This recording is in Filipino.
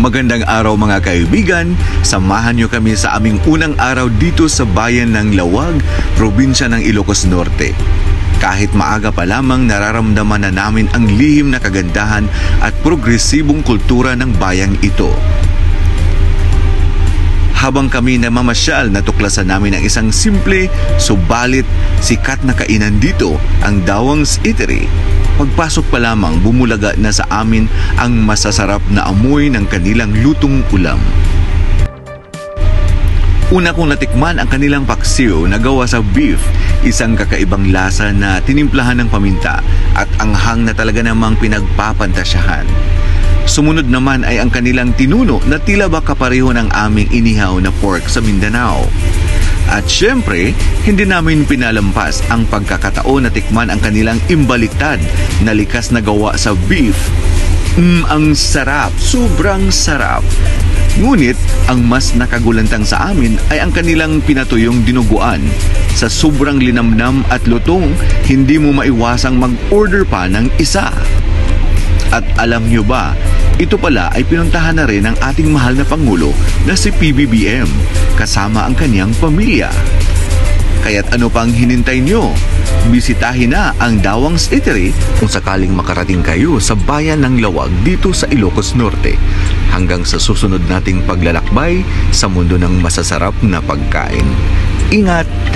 Magandang araw mga kaibigan, samahan niyo kami sa aming unang araw dito sa bayan ng Lawag, probinsya ng Ilocos Norte. Kahit maaga pa lamang nararamdaman na namin ang lihim na kagandahan at progresibong kultura ng bayang ito. Habang kami namamasyal, natuklasan namin ang isang simple, subalit sikat na kainan dito, ang Dawang's Eatery. Pagpasok pa lamang, bumulaga na sa amin ang masasarap na amoy ng kanilang lutong ulam. Una kong natikman ang kanilang paksiw na gawa sa beef, isang kakaibang lasa na tinimplahan ng paminta at anghang na talaga namang pinagpapantasyahan. Sumunod naman ay ang kanilang tinuno na tila ba kapareho ng aming inihaw na pork sa Mindanao. At syempre, hindi namin pinalampas ang pagkakataon na tikman ang kanilang imbaliktad na likas na gawa sa beef. Mm, ang sarap, sobrang sarap. Ngunit, ang mas nakagulantang sa amin ay ang kanilang pinatuyong dinuguan. Sa sobrang linamnam at lutong, hindi mo maiwasang mag-order pa ng isa. At alam nyo ba, ito pala ay pinuntahan na rin ng ating mahal na Pangulo na si PBBM kasama ang kanyang pamilya. Kaya't ano pang hinintay nyo? Bisitahin na ang Dawang's Eatery kung sakaling makarating kayo sa bayan ng Lawag dito sa Ilocos Norte. Hanggang sa susunod nating paglalakbay sa mundo ng masasarap na pagkain. Ingat!